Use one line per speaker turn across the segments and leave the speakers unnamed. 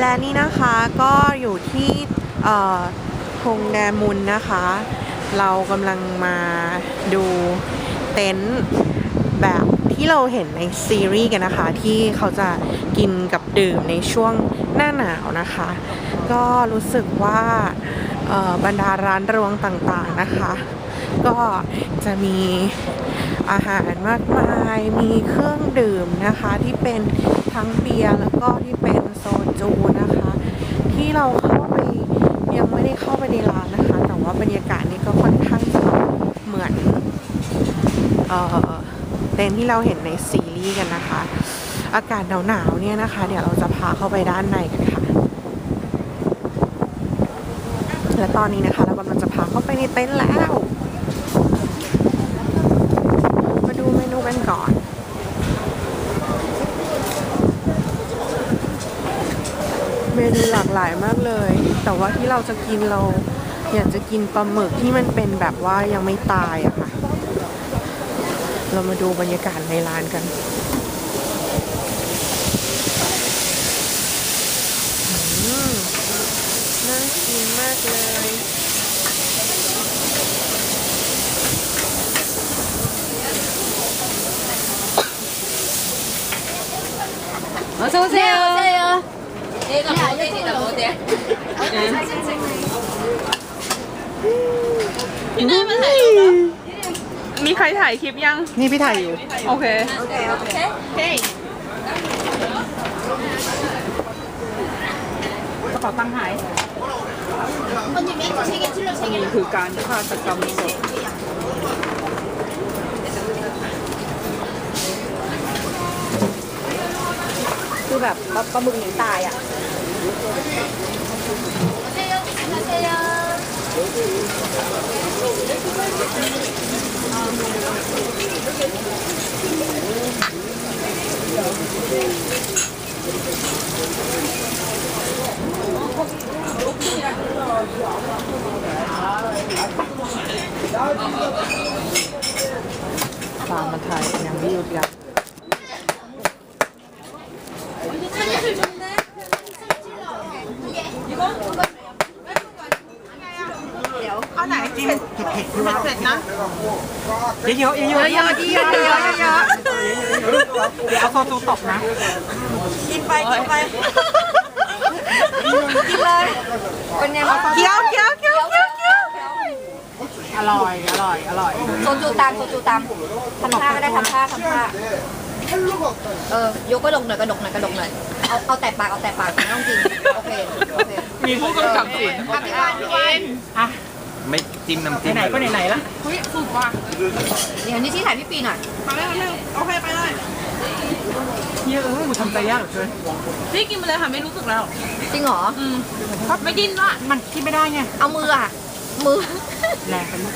และนี่นะคะก็อยู่ที่เอ่อทงแดมุนนะคะ เรากำลังมาดูเต็นท์แบบที่เราเห็นในซีรีส์กันนะคะ ที่เขาจะกินกับดื่มในช่วงหน้าหนาวนะคะ ก็รู้สึกว่าบรรดาร้านรวงต่างๆนะคะ ก็จะมีอาหารมากมาย มีเครื่องดื่มนะคะที่เป็นทั้งเบียร์แล้วก็ที่เป็น โซจูนะคะ ที่เราเข้าไปยังไม่ได้เข้าไปในร้านนะคะ แต่ว่าบรรยากาศนี่ก็ค่อนข้างจะเหมือนเอ่อเต็นท์ที่เราเห็นในซีรีส์กันนะคะ อากาศหนาวๆเนี่ยนะคะ เดี๋ยวเราจะพาเข้าไปด้านในกันค่ะ และตอนนี้นะคะ เรากำลังจะพาเข้าไปในเต็นท์แล้ว มาดูเมนูกันก่อน เมนูหลากหลายมากเลย แต่ว่าที่เราจะกินเราอยากจะกินปลาหมึกที่มันเป็นแบบว่ายังไม่ตายอะค่ะ เรามาดูบรรยากาศในร้านกัน อืมน่ากินมากเลย
어서 오세요. 오세요. 얘가 모델이다 모델. 이날만 살려.
มีใครถ่ายคลิปยัง
นี่พี่ถ่ายอยู่
โอเค
오케이.
กระเป๋าตังค์หาย
언니 멘트 세개 틀려 세 개.
นี่คือการฆาตกรรมสด
คือแบบปลาหมึกหนีตายอ่ะ
가세요, 가세요.
Mama, Kai, and Leo, เสร็จนะ
เยอะๆ
เยอะๆเยอะๆ
เย
อะๆเยอะเยอะ
เด
ี๋ยวเอาโซซูตกนะ
กินไปกินไปกินเลยเป็นไงมาเคี้ยวเคี้ยวเคี้ยวเคี้ยวเคี้ยว
อร่อยอร่อยอร่อย
โซจูตามโซจูตามทำผ้าก็ได้ทำผ้าทำผ้าเออยกกระดกหน่อยกระดกหน่อยกระดกหน่อยเอาเอาแต่ปากเอาแต่ปากไม่ต้องกินโอเคโอเค
มีผู้กำกับสิน
พี่วานพี่วาน
อะ
ไม่จิ้มน้ำจิ้ม
ไหนๆก็ไหนๆละ
เดี๋ยวนี้ที่ถ่ายพี่ปีหน่อย
เยอะเอ้ยกูทำใจยากเหลือเกิน
พี่กินไปเลยค่ะไม่รู้สึกแล้ว
จริงเหรอ
อืมไม่ดิ้นละ
มันกินไม่ได้ไง
เอามืออะ มือ
แรงไปลูก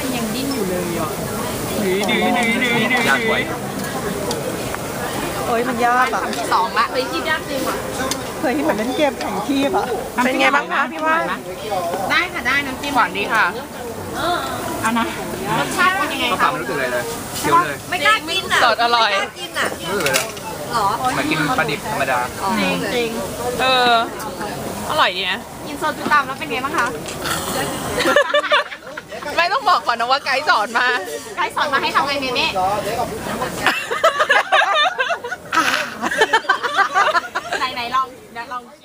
มันยังดิ้นอยู่เลยอะหนีหนีหนีหนีหนี
ยากกว่า
เอ้ยมันยากอะ
สองละ
เฮ้ยคิดยากจริงว่ะ
เคยเหมือนเล่นเกมแข่งที่อะเป็นไงบ้างคะพี่ว่า
ได้ค่ะได้น้ำจิ้ม
หวานดีค่ะอันนะ
รสชาติเป็นยังไง
เขา
คะ
ฝากไม่รู้สึกอะไรเลยเคี้ยวเลย
ไม่กล้ากินอะ
สดอร่อย
ไม่กล้ากินอะ
ไม่รู้สึกเลย
หรอ
เหมากินปลาดิบธรรมดา
อ๋อโอเค
จริง
เอออร่อยดีนะ
กินโซจูตามแล้วเป็นไงบ้างคะ
ไม่ต้องบอกก่อนนะว่าไกด์สอนมา
ใครสอนมาให้ทำไงเนเน่ không